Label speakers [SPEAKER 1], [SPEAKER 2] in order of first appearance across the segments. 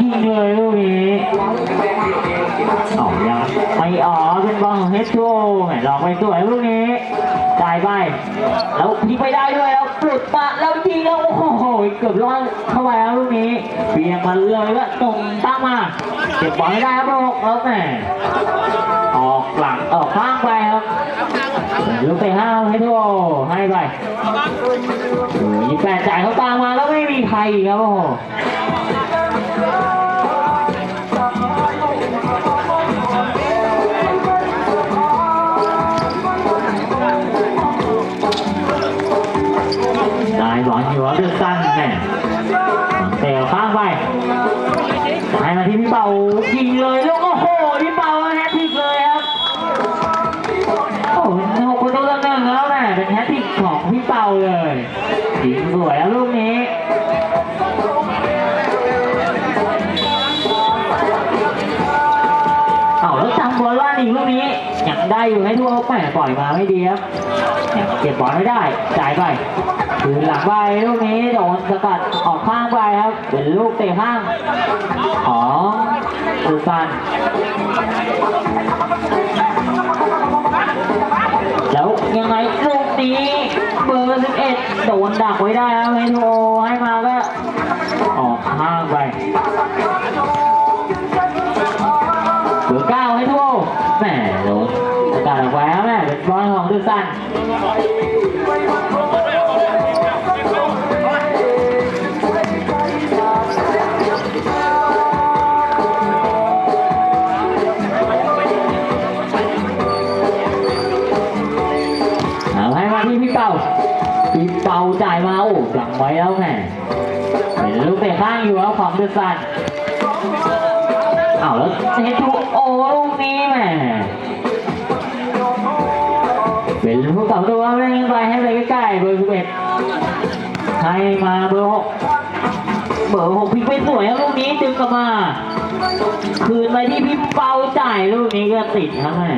[SPEAKER 1] ยิงเลยลูกนี้ออกยังไม่ออกเป็นบอลของเฮสโกแหลองไปสวยลูกนี้จ่ายไปแล้วยิงไปได้ด้วยแล้วปลุดมาแล้วยิงแล้วโอ้โหเกือบรอเข้าไปแล้วลูกนี้เบียงมันเลยว่าตรงตั้งมาเก็บบอลไม่ได้ครับลูกแล้วแหมออกหลังออกข้างไปครับลูกเตะห้าวให้ทั่วให้ไปยิงแปดจ่ายเขาตามมาแล้วไม่มีใครครับโอ้ โหได้บอลอยู่ว่าเดือดสั้นแม่เตะข้างไปให้มาที่พี่เป่ายิงเลยแล้วก็โอ้โหพี่เป่าแฮตทริกเลยครับโอ้โหประตูต่อหนึ่งแล้วแม่เป็นแฮตทริกของพี่เป่าเลย อยู่ให้ทั่วแม่ปล่อยมาไม่ดีครับเก็บบอลไม่ได้ จ่ายไปคืนหลังไปลูกนี้โดนสกัดออกข้างไปครับ เป็นลูกเตะข้างของสุสันแล้วยังไงลูกนี้เบอร์11โดนดักไว้ได้ ไว้แล้วแม่เป็นลูกเตะข้างอยู่แล้วของเดือดสันเอาแล้วเฮดทูโอลูกนี้แม่เป็นผู้ต่อตัวเล่นไปให้ไปใกล้ๆเบอร์สิบเอ็ดให้มาเบอร์หกเบอร์หกพิกไปสวยครับลูกนี้ดึงกลับมา คืนไปที่พี่เป่าจ่ายลูกนี้ก็ติดครับแม่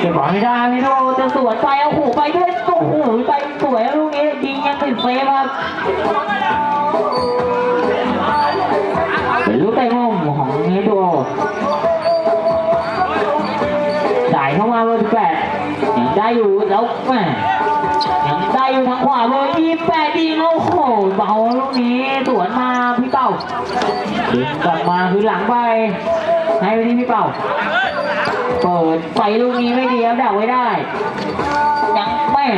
[SPEAKER 1] เก็บบอลไม่ได้ไม่รู้จะสวนไปเอาหูไปด้วยโอ้โหไปสวยลูกนี้ยิงยังติดเซฟครับเป็นลูกเตะมุมของเฮโดจ่ายเข้ามาเบอร์แปดยังได้อยู่แล้วแม่ยังได้อยู่ทางขวาเบอร์ยี่แปดยิงโอ้โหเบาลูกนี้สวนมาพี่เป่าดึงกลับมาคือหลังไปให้ไปที่พี่เป่า เปิดไฟลูกนี้ไม่ดีครับดักไว้ได้ ยังแม่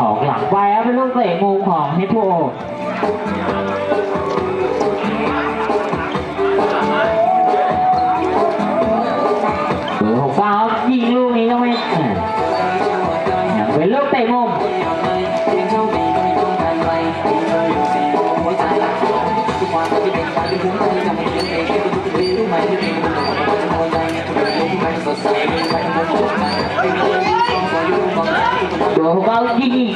[SPEAKER 1] ออกหลังไปครับเป็นลูกเตะงูของเฮทูโอ เบอร์หกเก้ายิงอีก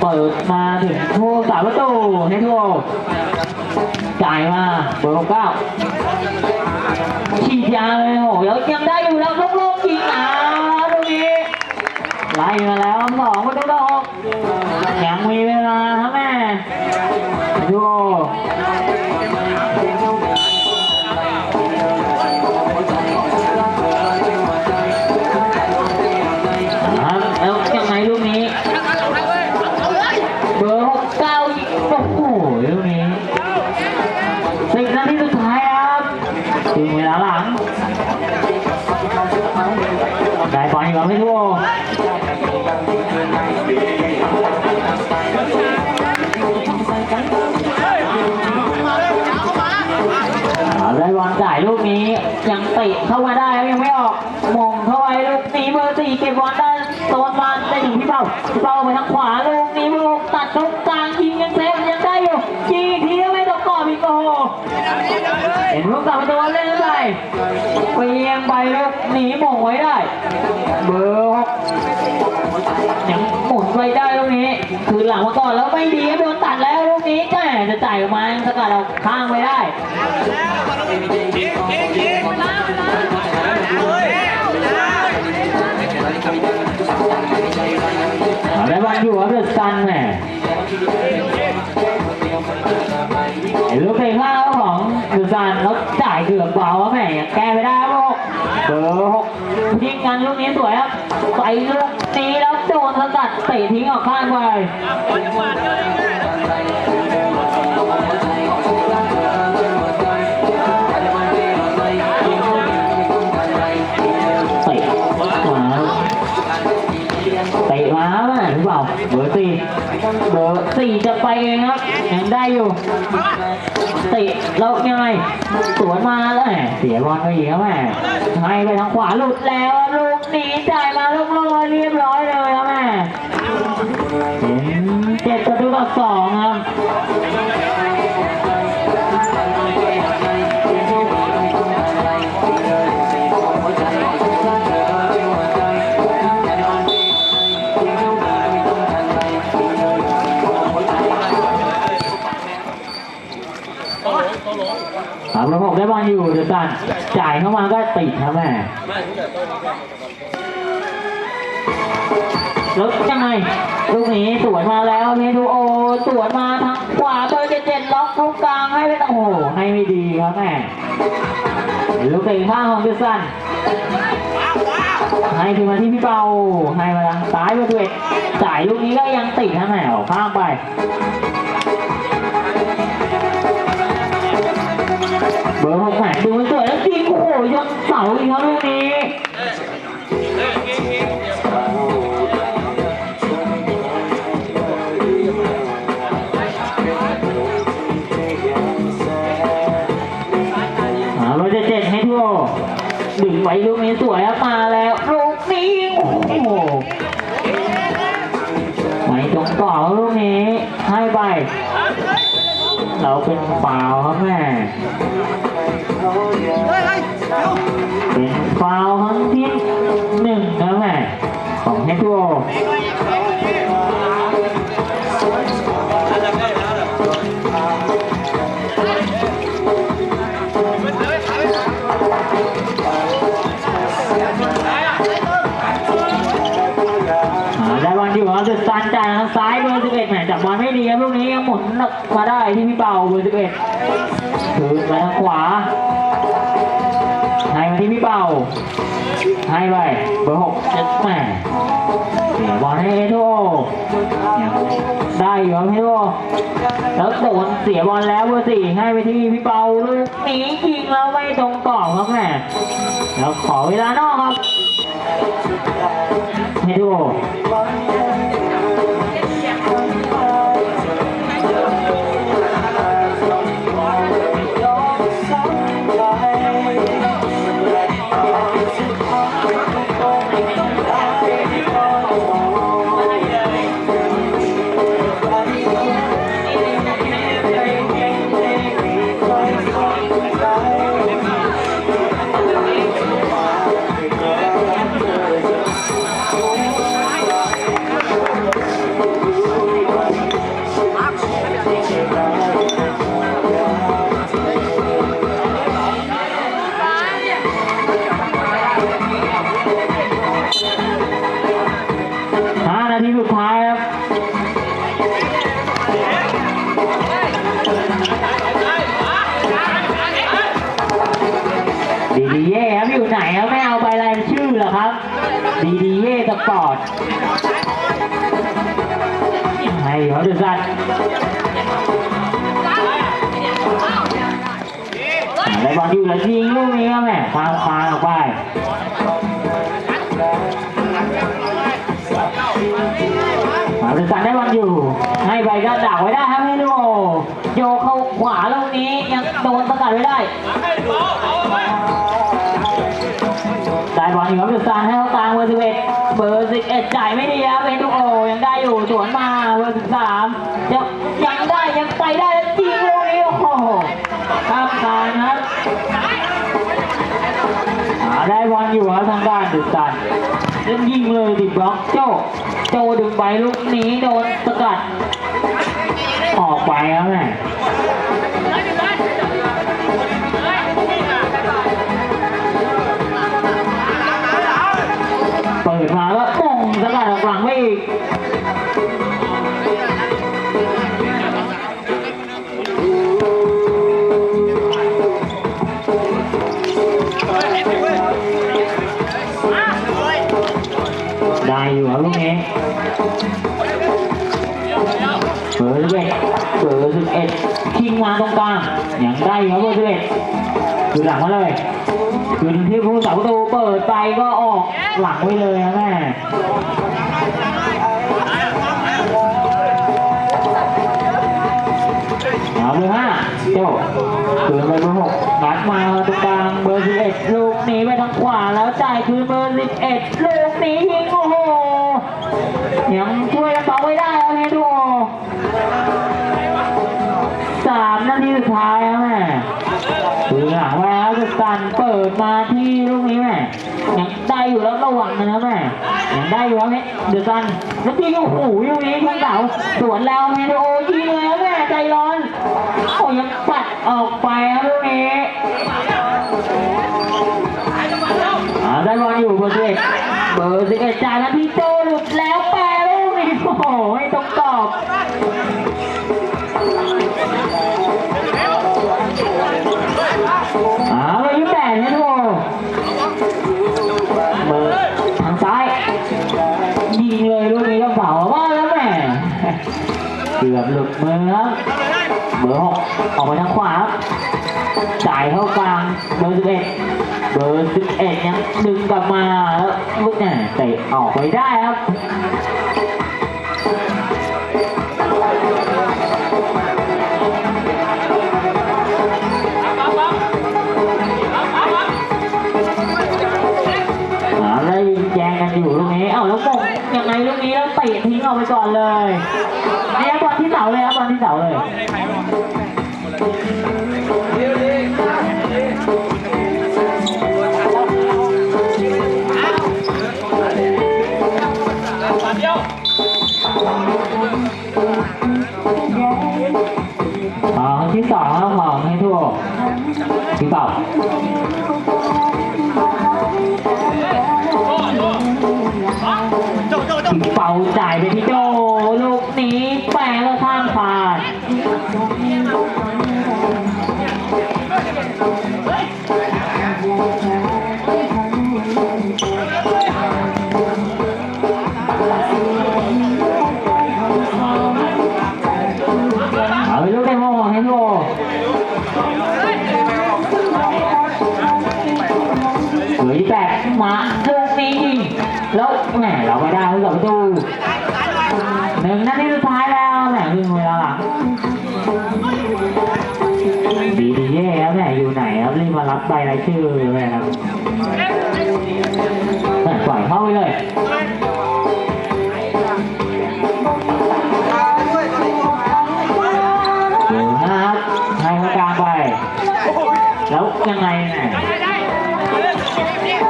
[SPEAKER 1] เปิดมาถึงทูสามประตูเฮทูโอจ่ายมาเบอร์หกเก้าฉีดยาเลยโหแล้วยังได้อยู่แล้วลูกลูกยิงอะตรงนี้ไล่มาแล้วสองประตูต่อหกยังมีเวลาครับแม่ดู ลูกนี้เบอร์สี่เก็บบอลได้โซนมาได้ถึงพี่เป้าพี่เป้าไปทางขวาลูกนี้เบอร์หกตัดตรงกลางยิงยังเซฟยังได้อยู่ยิงทีก็ไม่ตกกรอบอีกโอ้โหเห็นลูกสาวประตูเล่นไปเปียงไปแล้วหนีหม่งไว้ได้ เบอร์หกยังหมุนไปได้ลูกนี้คือหลังมาก่อนแล้วไม่ดีโดนตัดแล้วลูกนี้แหมจะจ่ายออกมาสกัดเราข้างไม่ได้ นี้สวยครับไปลูกนี้แล้วโดนสกัดเตะทิ้งออกข้างไปเตะมาเตะมาแม่หรือเปล่าเบอร์สี่เบอร์สี่จะไปเองครับยังได้อยู่ติแล้วยังไงสวนมาแล้วแหมเสียบอลไปอีกครับแม่ให้ไปทางขวาหลุดแล้ว ลูกนี้จ่ายมาลูกลอเรียบร้อยเลยครับแม่เจ็ดประตูต่อสองครับสามระบบได้บอลอยู่เดือดสันจ่ายเข้ามาก็ติดครับแม่ แล้วยังไงลูกนี้สวนมาแล้วเมดูโอสวนมาทางขวาเบอร์เจ็ดเจ็ดล็อกเข้ากลางให้เป็นโอ้โหให้ไม่ดีครับแม่ลูกเตะข้างของเดือดสันให้คืนมาที่พี่เปาให้มาทางซ้ายเบอร์เวทจ่ายลูกนี้ก็ยังติดครับแม่ข้างไปเบอร์หกแหมดูมันสวยแล้วจริงโอ้โหยกเสาอีกครับลูกนี้าวล์ครับแม่เป็นฟาวล์ครั้งที่หนึ่งนะแม่ของเฮทัว จับบอลไม่ดีครับลูกนี้ยังหมุนมาได้ที่พี่เป่าเบอร์11คืนมาทางขวาให้มาที่พี่เป่าให้ไปเบอร์หกเจ็ดแหม่เสียบอลให้เอโทยังได้อยู่ครับเอโทแล้วโดนเสียบอลแล้วเบอร์สี่ให้ไปที่พี่เป่าลูกนี้ยิงแล้วไม่ตรงกรอบครับแม่แล้วขอเวลานอกครับเอโท สปอร์ตให้เขาดูสัตว์ได้บอลอยู่แล้วยิงลูกนี้ครับแม่ฟางฟางออกไปมาดูสัตว์ได้บอลอยู่ ให้ไปก็ดักไว้ได้ครับให้ดูโยเข้าขวาลูกนี้ยังโดนสกัดไว้ได้ได้บอลอยู่ครับจุดซานให้เขากลางเบอร์สิบเอ็ด เบอร์สิบเอ็ดจ่ายไม่ดีครับเป็นลูกโอยังได้อยู่สวนมาเบอร์สิบสามยังยังได้ยังไปได้แล้วยิงลูกนี้โอ้โหข้ามคานครับหาได้บอลอยู่ครับทางด้านจุดซานเล่นยิงเลยดิบล็อกโจโจดึงไปลูกนี้โดนสกัดออกไปครับแม่ายอยู่แล้ลูกเองเบอร์สิบเอ็ดเบอร์สิบเอ็ดทิ้งมาตรงกลางยังได้ครับเบอร์สิบเอ็ดคือหลังมาเลยคืนที่ผู้สาวประตูเปิดไปก็ออกหลังไว้เลยนะแม่เอาเลยฮะเจ้าคืนไปเบอร์หกนัดมาตรงกลางเบอร์สิบเอ็ดลูกนี้ไปทางขวาแล้วจ่ายคือเบอร์สิบเอ็ดลูกนี้ แล้วจะสันเปิดมาที่ลูกนี้แม่ยังได้อยู่แล้วระวังนะแม่ยังได้อยู่แล้วเนี่ยเดือดสันแล้วที่โอ้โหลูกนี้เพื่อนเก่าสวนแล้วเฮดูยิงเลยแม่ใจร้อนโอ้ยังปัดออกไปครับลูกนี้อ่าได้บอลอยู่เบอร์สิบเบอร์สิบเอ็ดจ่ายแล้วพี่โจ เกือบหลุดมือรับเบอร์หกออกไปทางขวาจ่ายเข้ากลางเบอร์สิบเอ็ดเบอร์สิบเอ็ดยังดึงกลับมาแล้วลูกเนี่ยเตะออกไปได้ครับหาได้ยิงแจงกันอยู่ ลูกนี้เอ้างยังไงลูกนี้แล้วเตะทิ้งออกไปก่อนเลยเนี่ยบอลที่เสาเลยครับบอลที่เสาเลยของที่สองครับของให้ถูกพี่เปล่า แล้วแหมเราไม่ได้เรากับประตูหนึ่งนาทีสุดท้ายแล้วแหมครึ่งเวลาหลังดีดีเย่ครับแหมอยู่ไหนครับรีบมารับใบรายชื่อเลยครับปล่อยเข้าไปเลยดูนะครับให้เขากลางไปแล้วยังไงเนี่ย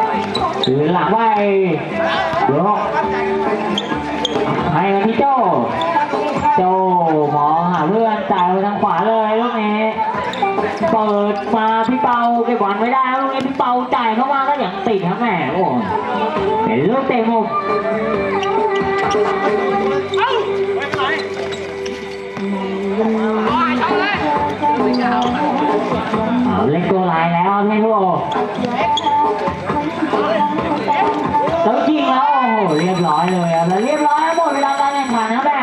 [SPEAKER 1] ถือหลัง ยกให้พี่โจโจหมอหาเพื่อนจ่ายไปทางขวาเลยลูกนี้เปิดมาพี่เปาเก็บบอลไม่ได้ลูกนี้พี่เปาจ่ายเข้ามาก็อย่างติดครับแหมโอ้เห็นลูกเตะมุมเอาเล่นตัวลายแล้วให้ลูก แล้วยิงแล้วโอ้โหเรียบร้อยเลยอะแล้วเรียบร้อยหมดเวลาการแข่งขันนะแม่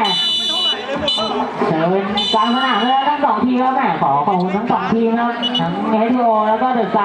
[SPEAKER 1] เชิญกลางสนามเลยทั้งสองทีมครับแม่ขอขอบคุณทั้งสองทีมนะครับทั้งเฮดโอแล้วก็เดอะซ